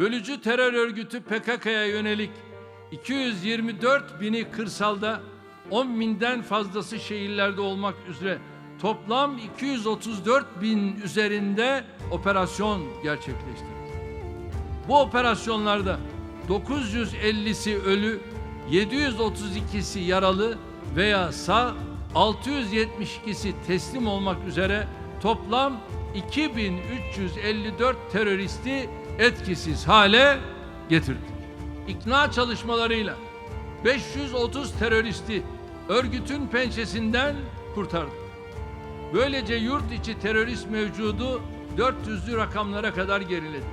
Bölücü terör örgütü PKK'ya yönelik 224 bini kırsalda 10 binden fazlası şehirlerde olmak üzere toplam 234 bin üzerinde operasyon gerçekleştirdi. Bu operasyonlarda 950'si ölü, 732'si yaralı veya sağ, 672'si teslim olmak üzere toplam 2354 teröristi etkisiz hale getirdik. İkna çalışmalarıyla 530 teröristi örgütün pençesinden kurtardık. Böylece yurt içi terörist mevcudu 400'lü rakamlara kadar geriledi.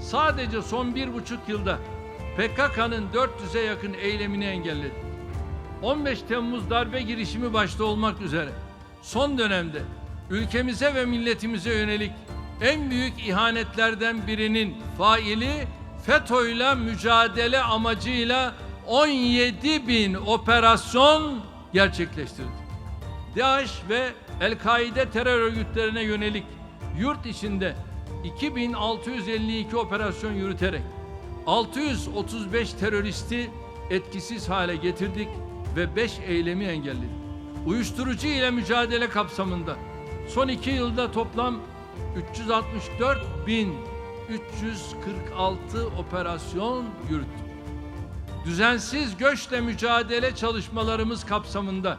Sadece son bir buçuk yılda PKK'nın 400'e yakın eylemini engelledik. 15 Temmuz darbe girişimi başta olmak üzere son dönemde ülkemize ve milletimize yönelik en büyük ihanetlerden birinin faili FETÖ'yle mücadele amacıyla 17 bin operasyon gerçekleştirdi. DAEŞ ve El-Kaide terör örgütlerine yönelik yurt içinde 2652 operasyon yürüterek 635 teröristi etkisiz hale getirdik ve 5 eylemi engelledik. Uyuşturucu ile mücadele kapsamında son iki yılda toplam 364.346 operasyon yürüttük. Düzensiz göçle mücadele çalışmalarımız kapsamında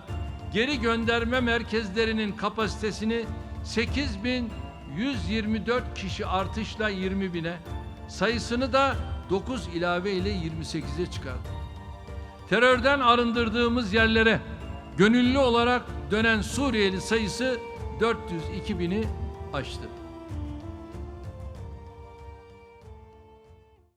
geri gönderme merkezlerinin kapasitesini 8124 kişi artışla 20 bine, sayısını da 9 ilave ile 28'e çıkardık. Terörden arındırdığımız yerlere gönüllü olarak dönen Suriyeli sayısı 402 bini aştı.